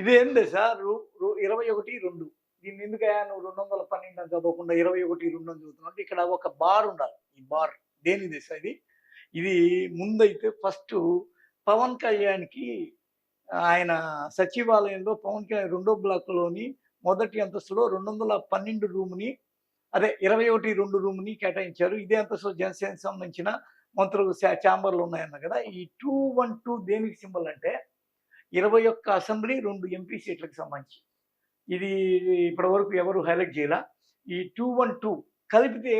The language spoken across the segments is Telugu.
ఇదేం దశ సార్ ఇరవై ఒకటి రెండు. దీన్ని ఎందుకయ్యా నువ్వు రెండు వందల పన్నెండు అని చదవకుండా ఇరవై ఒకటి రెండు అని చదువుతున్నావు? ఇక్కడ ఒక బార్ ఉండాలి. ఈ బార్ దేనిది సార్ ఇది? ఇది ముందైతే ఫస్ట్ పవన్ కళ్యాణ్కి ఆయన సచివాలయంలో పవన్ కళ్యాణ్ రెండో బ్లాక్లోని మొదటి అంతస్తులో రెండు వందల పన్నెండు రూమ్ని అదే ఇరవై ఒకటి రెండు రూమ్ని కేటాయించారు. ఇదే అంతస్తులో జనసేనకి సంబంధించిన మంత్రులు చాంబర్లు ఛాంబర్లు ఉన్నాయన్న కదా. ఈ టూ వన్ టూ దేనికి సింబల్ అంటే ఇరవై ఒక్క అసెంబ్లీ రెండు ఎంపీ సీట్లకు సంబంధించి. ఇది ఇప్పటివరకు ఎవరు హైలైట్ చేయాల. ఈ టూ వన్ టూ కలిపితే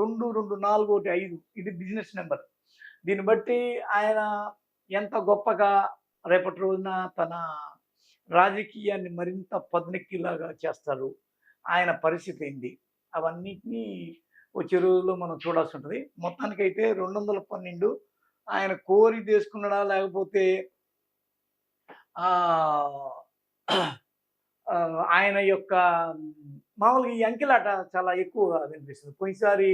రెండు రెండు నాలుగు ఒకటి ఐదు ఇది బిజినెస్ నెంబర్. దీన్ని బట్టి ఆయన ఎంత గొప్పగా రేపటి రోజున తన రాజకీయాన్ని మరింత పదునెక్కిలాగా చేస్తారు ఆయన పరిస్థితి ఏంటి అవన్నిటినీ వచ్చే రోజుల్లో మనం చూడాల్సి ఉంటుంది. మొత్తానికైతే రెండు వందల పన్నెండు ఆయన కోరి తీసుకున్నాడా లేకపోతే ఆయన యొక్క మామూలుగా ఈ అంకెలాట చాలా ఎక్కువగా వినిపిస్తుంది. పోయినసారి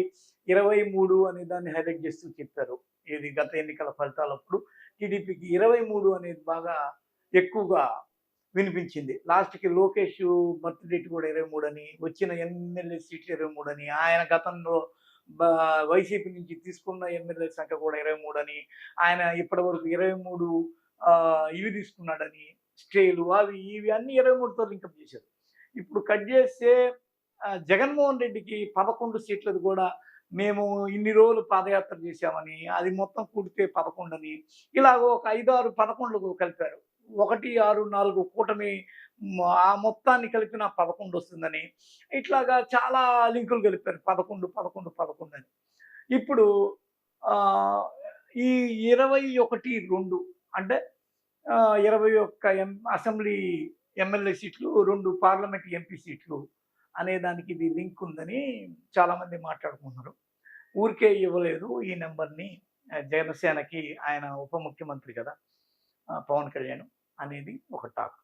ఇరవై మూడు అనే దాన్ని హైలైట్ చేస్తూ చెప్పారు. ఇది గత ఎన్నికల ఫలితాలప్పుడు టీడీపీకి ఇరవై మూడు అనేది బాగా ఎక్కువగా వినిపించింది. లాస్ట్కి లోకేష్ బర్త్ డేట్ కూడా ఇరవై మూడు అని వచ్చిన ఎమ్మెల్యే సీట్లు ఇరవై మూడు అని ఆయన గతంలో వైసీపీ నుంచి తీసుకున్న ఎమ్మెల్యే సంఖ్య కూడా ఇరవై మూడు అని ఆయన ఇప్పటి వరకు ఇరవై మూడు ఇవి తీసుకున్నాడని స్టేలు అవి ఇవి అన్ని ఇరవై మూడుతో లింకప్ చేశారు ఇప్పుడు కట్ చేస్తే జగన్మోహన్ రెడ్డికి పదకొండు సీట్లది కూడా మేము ఇన్ని రోజులు పాదయాత్ర చేశామని అది మొత్తం కూడితే పదకొండని ఇలాగ ఒక ఐదు ఆరు పదకొండులు కలిపారు. ఒకటి ఆరు నాలుగు కూటమి ఆ మొత్తాన్ని కలిపిన పదకొండు వస్తుందని ఇట్లాగా చాలా లింకులు కలిపారు. పదకొండు పదకొండు పదకొండు అని. ఇప్పుడు ఈ ఇరవై ఒకటి రెండు అంటే ఇరవై ఒక్క ఎం అసెంబ్లీ ఎమ్మెల్యే సీట్లు రెండు పార్లమెంట్ ఎంపీ సీట్లు అనే దానికి ఇది లింక్ ఉందని చాలామంది మాట్లాడుకున్నారు ఊరికే ఇవ్వలేదు ఈ నెంబర్ని. జగనసేనకి జనసేనకి ఆయన ఉప ముఖ్యమంత్రి కదా పవన్ కళ్యాణ్ అనేది ఒక టాక్.